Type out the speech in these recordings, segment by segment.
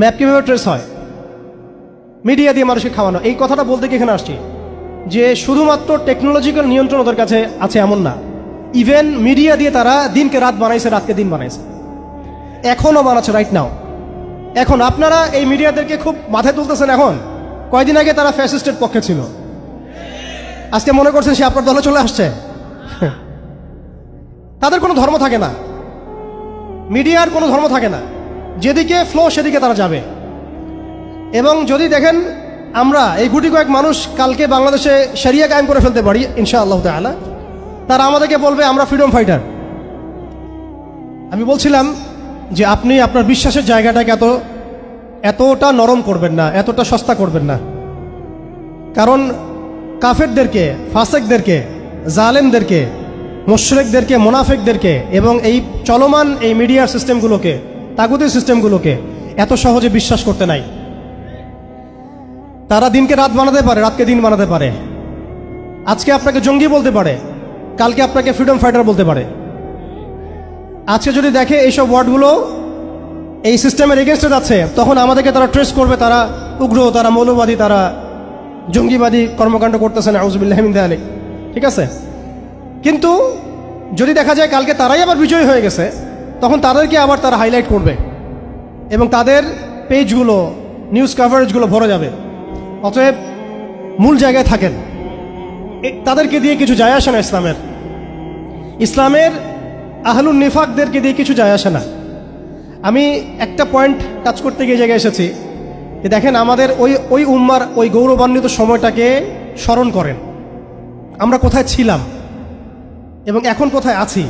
Map কীভাবে trace হয়? Media দিয়ে মানুষকে খাওয়ানো। এই কথাটা বলতে কি এখানে আসছি যে শুধুমাত্র টেকনোলজিক্যাল নিয়ন্ত্রণ ওদের কাছে আছে এমন না। ইভেন মিডিয়া দিয়ে তারা দিনকে রাত বানাইছে, রাতকে দিন বানাইছে। এখনও বানাচ্ছে রাইট নাও এখন আপনারা এই মিডিয়াদেরকে খুব মাথায় তুলতেছেন এখন। কয়দিন আগে তারা ফ্যাসিস্টের পক্ষে ছিল। আজকে মনে করছেন সে আপনার দলে চলে আসছে। তাদের কোনো ধর্ম থাকে না। মিডিয়ার কোনো ধর্ম থাকে না। যেদিকে ফ্লো সেদিকে তারা যাবে। এবং যদি দেখেন, আমরা এই গুটি কয়েক মানুষ কালকে বাংলাদেশে সেরিয়া কায়েম করে ফেলতে পারি ইনশা আল্লাহ তালা তারা আমাদেরকে বলবে, আমরা ফ্রিডম ফাইটার আমি বলছিলাম যে আপনি আপনার বিশ্বাসের জায়গাটাকে এত, এতটা নরম করবেন না, এতটা সস্তা করবেন না। কারণ কাফেরদেরকে, ফাসেকদেরকে, জালেমদেরকে, মোশরেকদেরকে, মোনাফেকদেরকে এবং এই চলমান এই মিডিয়ার সিস্টেমগুলোকে তাগুদি সিস্টেমগুলোকে এত সহজে বিশ্বাস করতে নাই। তারা দিনকে রাত বানাতে পারে, রাতকে দিন বানাতে পারে। আজকে আপনাকে জঙ্গি বলতে পারে, কালকে আপনাকে ফ্রিডম ফাইটার বলতে পারে। আজকে যদি দেখে এইসব ওয়ার্ডগুলো এই সিস্টেমের এগেনস্টে যাচ্ছে, তখন আমাদেরকে তারা ট্রেস করবে, তারা উগ্র, তারা মৌলবাদী, তারা জঙ্গিবাদী কর্মকাণ্ড করতেছে না আউজবিল্লাহমিন আলী ঠিক আছে? কিন্তু যদি দেখা যায় কালকে তারাই আবার বিজয়ী হয়ে গেছে তখন তাদেরকে আবার তারা হাইলাইট করবে এবং তাদের পেজগুলো নিউজ কাভারেজগুলো ভরে যাবে। অতএব মূল জায়গায় থাকেন। তাদেরকে দিয়ে কিছু যায় আসে না ইসলামের। ইসলামের আহলুন নিফাকদেরকে দিয়ে কিছু যায় আসে না। আমি একটা পয়েন্ট টাচ করতে গিয়ে জায়গায় এসেছি যে দেখেন আমাদের ওই ওই উম্মার ওই গৌরবান্বিত সময়টাকে স্মরণ করেন। আমরা কোথায় ছিলাম এবং এখন কোথায় আছি?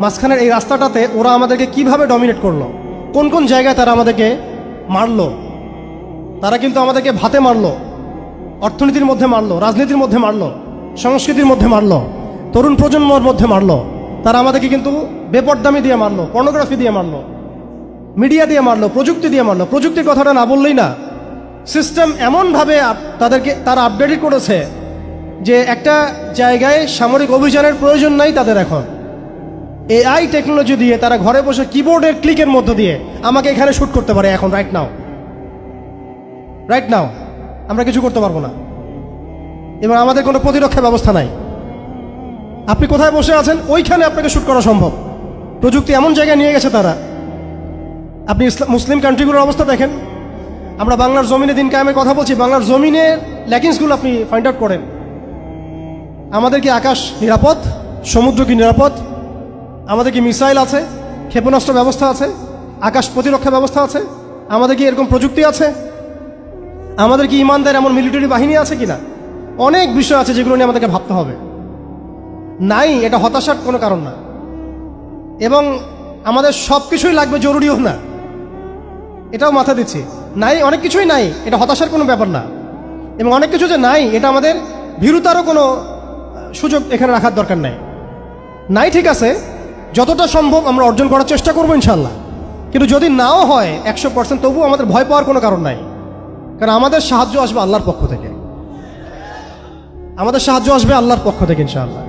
মাঝখানের এই রাস্তাটাতে ওরা আমাদেরকে কীভাবে ডমিনেট করল? কোন কোন জায়গায় তারা আমাদেরকে মারলো? তারা কিন্তু আমাদেরকে ভাতে মারলো, অর্থনীতির মধ্যে মারলো, রাজনীতির মধ্যে মারলো, সংস্কৃতির মধ্যে মারলো, তরুণ প্রজন্মর মধ্যে মারলো। তারা আমাদেরকে কিন্তু বেপরদামি দিয়ে মারলো পর্নোগ্রাফি দিয়ে মারলো মিডিয়া দিয়ে মারলো, প্রযুক্তি দিয়ে মারলো। প্রযুক্তির কথাটা না বললেই না। সিস্টেম এমনভাবে তাদেরকে তারা আপডেটেড করেছে যে একটা জায়গায় সামরিক অভিযানের প্রয়োজন নাই তাদের এখন। এআই টেকনোলজি দিয়ে তারা ঘরে বসে কিবোর্ডের ক্লিকের মধ্য দিয়ে আমাকে এখানে শ্যুট করতে পারে এখন রাইট নাও রাইট নাও আমরা কিছু করতে পারব না। এবং আমাদের কোনো প্রতিরক্ষা ব্যবস্থা নাই। আপনি কোথায় বসে আছেন? ওইখানে আপনাকে শ্যুট করা সম্ভব। প্রযুক্তি এমন জায়গায় নিয়ে গেছে তারা। আপনি মুসলিম কান্ট্রিগুলোর অবস্থা দেখেন। আমরা বাংলার জমিনে দিন কায়েমের কথা বলছি। বাংলার জমিনের ল্যাকিংসগুলো আপনি ফাইন্ড আউট করেন। আমাদের কি আকাশ নিরাপদ? সমুদ্র কি নিরাপদ? আমাদের কি মিসাইল আছে? ক্ষেপণাস্ত্র ব্যবস্থা আছে? আকাশ প্রতিরক্ষা ব্যবস্থা আছে? আমাদের কি এরকম প্রযুক্তি আছে? আমাদের কি ইমানদার এমন মিলিটারি বাহিনী আছে কিনা? অনেক বিষয় আছে যেগুলো নিয়ে আমাদেরকে ভাবতে হবে। নাই, এটা হতাশার কোনো কারণ না। এবং আমাদের সব কিছুই লাগবে জরুরিও না। এটাও মাথা দিচ্ছি। নাই, অনেক কিছুই নাই, এটা হতাশার কোনো ব্যাপার না। এবং অনেক কিছু যে নাই, এটা আমাদের ভীরুতারও কোনো সুযোগ এখানে রাখার দরকার নাই। নাই, ঠিক আছে যতটা সম্ভব আমরা অর্জন করার চেষ্টা করব ইনশাল্লাহ কিন্তু যদি নাও হয় একশো পার্সেন্ট তবুও আমাদের ভয় পাওয়ার কোনো কারণ নাই। কারণ আমাদের সাহায্য আসবে আল্লাহর পক্ষ থেকে। আমাদের সাহায্য আসবে আল্লাহর পক্ষ থেকে ইনশাআল্লাহ।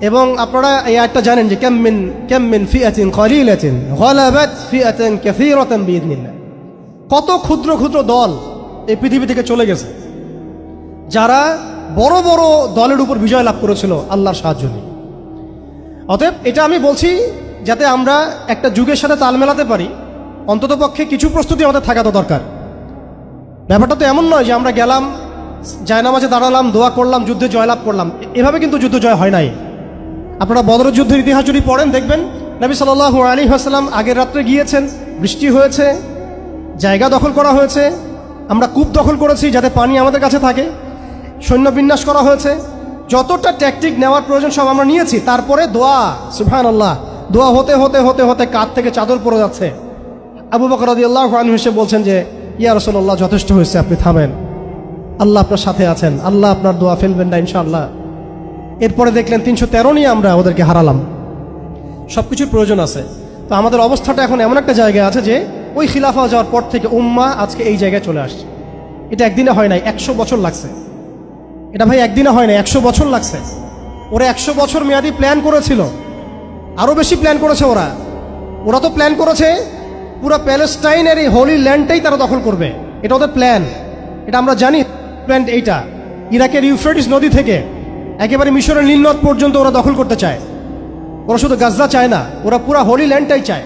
এবং আপনারা এই একটা জানেন যে কেমমিন কেমমিন ফিয়াতিন কলিলাতিন গলাবাত ফিয়াতিন কাসীরাতান বিইذنিল্লাহ কত ক্ষুদ্র ক্ষুদ্র দল এই পৃথিবী থেকে চলে গেছে। যারা বড় বড় দলের উপর বিজয় লাভ করেছিল আল্লাহর সাহায্য নিয়ে। অতএব এটা আমি বলছি যাতে আমরা একটা যুগের সাথে তাল মেলাতে পারি। অন্ততপক্ষে কিছু প্রস্তুতি আমাদের থাকা তো দরকার। ব্যাপারটা তো এমন নয় যে আমরা গেলাম, জায়নামাজে দাঁড়ালাম, দোয়া করলাম, যুদ্ধে জয়লাভ করলাম। এভাবে কিন্তু যুদ্ধ জয় হয় নাই। আপনারা বদর যুদ্ধের ইতিহাস যদি পড়েন, দেখবেন নবী সাল্লাল্লাহু আলী হাসলাম আগের রাত্রে গিয়েছেন, বৃষ্টি হয়েছে, জায়গা দখল করা হয়েছে, আমরা কূপ দখল করেছি যাতে পানি আমাদের কাছে থাকে, সৈন্য বিন্যাস করা হয়েছে যতটা ট্যাকটিক নেওয়ার প্রয়োজন সব আমরা নিয়েছি, তারপরে দোয়া সুবহান আল্লাহ দোয়া হতে হতে হতে হতে কাত থেকে চাদর পড়ে যাচ্ছে। আবু বকর আল্লাহ এসে বলছেন যে, ইয়া রসল্লাহ যথেষ্ট হয়েছে, আপনি থামেন। আল্লাহ আপনার সাথে আছেন, আল্লাহ আপনার দোয়া ফেলবেন না, ইনশাআল্লাহ। এরপরে দেখলেন তিনশো তেরো নিয়ে আমরা ওদেরকে হারালাম। সব কিছুর প্রয়োজন আছে। তো আমাদের অবস্থাটা এখন এমন একটা জায়গায় আছে যে, ওই খিলাফা যাওয়ার পর থেকে উম্মা আজকে এই জায়গায় চলে আসছে। এটা একদিনে হয় নাই, একশো বছর লাগছে। এটা ভাই একদিনে হয় না একশো বছর লাগছে। ওরা একশো বছর মেয়াদি প্ল্যান করেছিল। আরও বেশি প্ল্যান করেছে ওরা। ওরা তো প্ল্যান করেছে, পুরো প্যালেস্টাইনের এই হোলি ল্যান্ডটাই তারা দখল করবে। এটা ওদের প্ল্যান এটা আমরা জানি প্ল্যান এইটা। ইরাকের ইউফ্রেটিস নদী থেকে একেবারে মিশরের নীলনদ পর্যন্ত ওরা দখল করতে চায়। ওরা শুধু গাজা চায় না, ওরা পুরো হোলি ল্যান্ডটাই চায়।